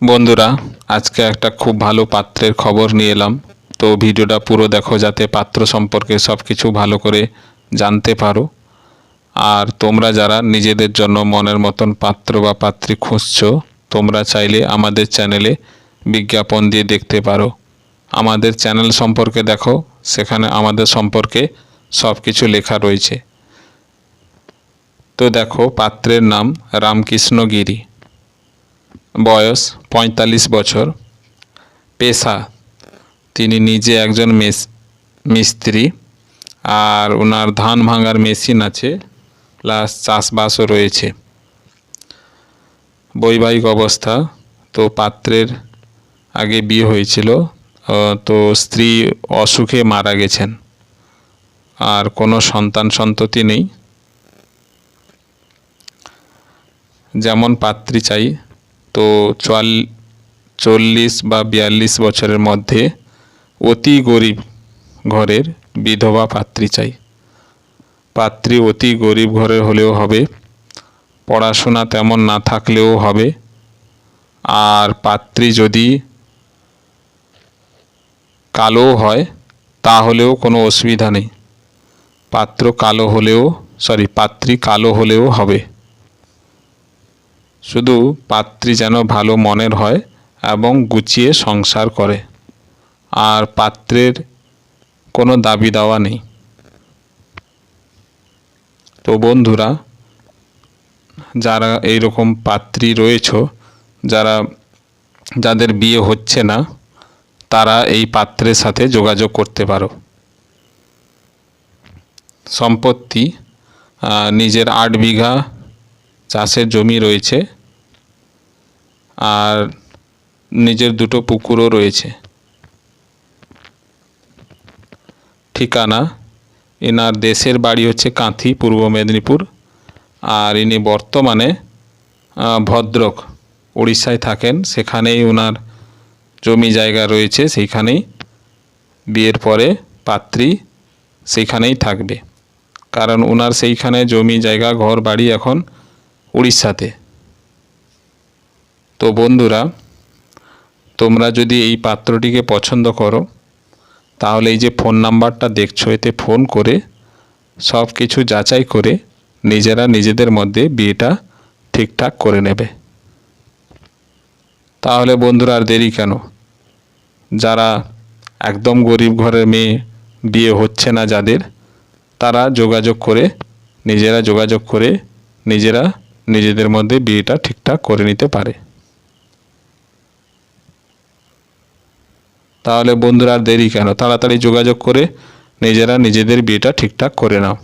বন্ধুরা, আজকে একটা খুব ভালো পাত্রের খবর নিয়ে এলাম। তো ভিডিওটা পুরো দেখো যাতে পাত্র সম্পর্কে সব কিছু ভালো করে জানতে পারো। আর তোমরা যারা নিজেদের জন্য মনের মতন পাত্র বা পাত্রী খুঁজছো, তোমরা চাইলে আমাদের চ্যানেলে বিজ্ঞাপন দিয়ে দেখতে পারো। আমাদের চ্যানেল সম্পর্কে দেখো, সেখানে আমাদের সম্পর্কে সব কিছু লেখা রয়েছে। তো দেখো, পাত্রের নাম রামকৃষ্ণ গিরি বয়স পঁয়তাল্লিশ বছর। পেশা, তিনি নিজে একজন মেস, মিস্ত্রি আর ওনার ধান ভাঙার মেশিন আছে, প্লাস চাষবাসও রয়েছে। বৈবাহিক অবস্থা, তো পাত্রের আগে বিয়ে হয়েছিল তো স্ত্রী অসুখে মারা গেছেন। আর কোনো সন্তান সন্ততি নেই। যেমন পাত্রী চাই তো চুয়াল, চল্লিশ বা বিয়াল্লিশ বছরের মধ্যে অতি গরিব ঘরের বিধবা পাত্রী চাই। পাত্রী অতি গরিব ঘরের হলেও হবে, পড়াশোনা তেমন না থাকলেও হবে। আর পাত্রী যদি কালো হয়, তাহলেও কোনো অসুবিধা নেই। পাত্র কালো হলেও সরি পাত্রী কালো হলেও হবে। শুধু পাত্রী যেন ভালো মনের হয় এবং গুছিয়ে সংসার করে। আর পাত্রের কোনো দাবি দাওয়া নেই। তো বন্ধুরা, যারা এই রকম পাত্রী রয়েছ, যারা যাদের বিয়ে হচ্ছে না, তারা এই পাত্রের সাথে যোগাযোগ করতে পারো। সম্পত্তি নিজের আট বিঘা চাষের জমি রয়েছে। আর নিজের দুটো পুকুরও রয়েছে। ঠিকানা এনার দেশের বাড়ি হচ্ছে কাঁথি, পূর্ব মেদিনীপুর। আর ইনি বর্তমানে ভদ্রক উড়িষ্যায় থাকেন। সেখানেই ওনার জমি জায়গা রয়েছে, সেইখানেই বিয়ের পরে পাত্রী সেইখানেই থাকবে। কারণ ওনার সেইখানে জমি জায়গা, ঘর, বাড়ি এখন উড়িষ্যাতে তো বন্ধুরা, তোমরা যদি এই পাত্রটিকে পছন্দ করো, তাহলে এই যে ফোন নাম্বারটা দেখছ, এতে ফোন করে সব কিছু যাচাই করে নিজেরা নিজেদের মধ্যে বিয়েটা ঠিকঠাক করে নেবে। তাহলে বন্ধুরা, আর দেরি কেন? যারা একদম গরিব ঘরের মেয়ে, বিয়ে হচ্ছে না যাদের, তারা যোগাযোগ করে, নিজেরা যোগাযোগ করে নিজেরা নিজেদের মধ্যে বিয়েটা ঠিকঠাক করে নিতে পারে। তাহলে বন্ধুরা আর দেরি কেন? তাড়াতাড়ি যোগাযোগ করে নিজেরা নিজেদের বিয়েটা ঠিকঠাক করে নাও।